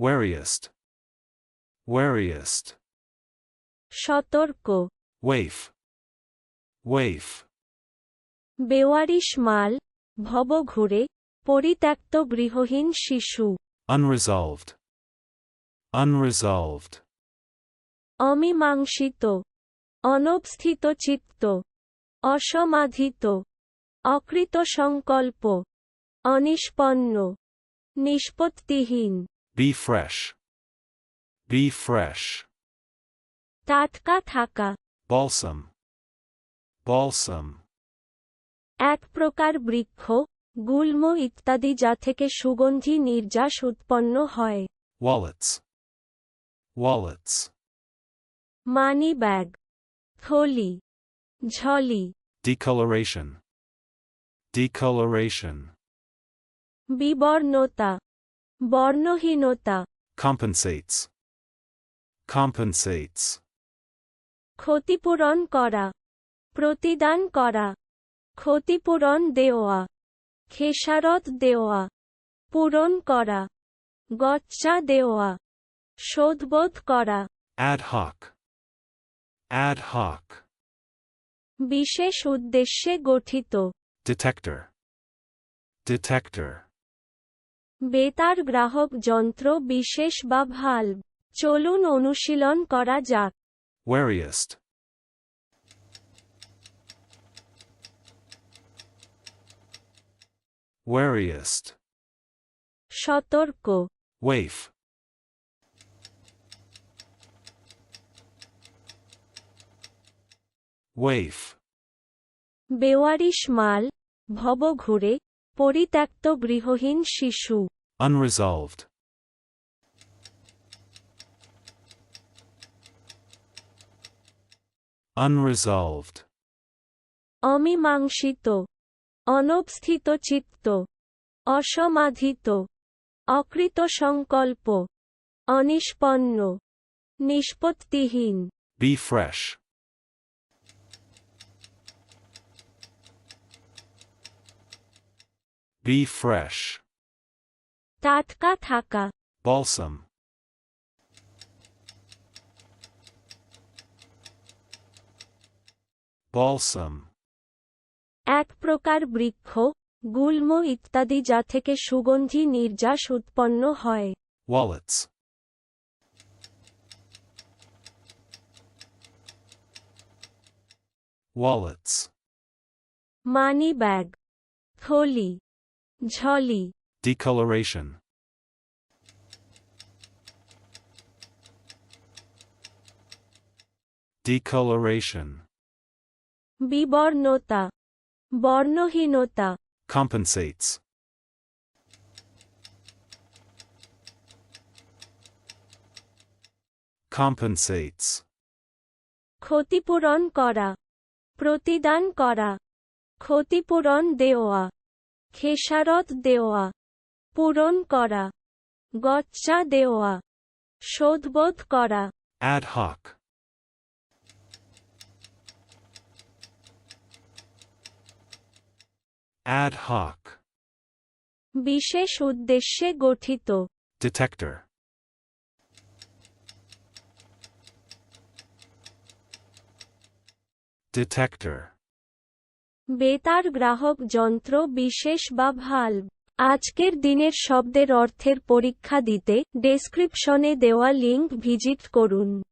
Wariest. Wariest. সতর্ক Waif. Waif. বেওয়ারিশ মাল ভব ঘুরে পরিত্যক্ত গৃহহীন শিশু Unresolved. Unresolved. অমীমাংসিত অনবস্থিত চিত্ত অসমাধিত অকৃত সংকল্প অনিষ্পন্ন নিষ্পত্তিহীন Be fresh. Be fresh. টাটকা থাকা Balsam. Balsam. এক প্রকার বৃক্ষ গুল্ম ইত্যাদি যা থেকে সুগন্ধি নির্যাস উৎপন্ন হয় Wallets. Wallets. মানি ব্যাগ থলি ঝলি Decoloration. Decoloration. বিবর্ণতা বর্ণহীনতা Compensates. Compensates. ক্ষতিপূরণ করা প্রতিদান করা ক্ষতিপূরণ দেওয়া খেসারত দেওয়া পূরণ করা গচ্চা দেওয়া শোধবোধ করা Ad hoc. Ad hoc. বিশেষ উদ্দেশ্যে গঠিত Detector. Detector. বেতার গ্রাহক যন্ত্র বিশেষ বা ভাল্ব চলুন অনুশীলন করা যাক Wariest. Wariest. সতর্ক Waif. Waif. বেওয়ারিশ মাল ভব ঘুরে পরিত্যক্ত গৃহহীন শিশু। Unresolved. Unresolved. অমীমাংসিত। অনবস্থিত চিত্ত। অসমাধিত। অকৃত সংকল্প অনিষ্পন্ন। নিষ্পত্তিহীন। Be fresh. Be fresh. টাটকা থাকা Balsam. Balsam. এক প্রকার বৃক্ষ গুল্ম ইত্যাদি যা থেকে সুগন্ধি নির্যাস উৎপন্ন হয় Wallets. Wallets. মানি ব্যাগ থলি ঝলি Decoloration. Decoloration. বিবর্ণতা বর্ণহীনতা Compensates. Compensates. ক্ষতিপূরণ করা প্রতিদান করা ক্ষতিপূরণ দেওয়া খেসারত দেওয়া পূরণ করা গচ্চা দেওয়া শোধবোধ করা Ad hoc. Ad hoc. বিশেষ উদ্দেশ্যে গঠিত Detector. Detector. বেতার গ্রাহক যন্ত্র বিশেষ বা ভাল্ব। আজকের দিনের শব্দের অর্থের পরীক্ষা দিতে ডেসক্রিপশনে দেওয়া লিঙ্ক ভিজিট করুন।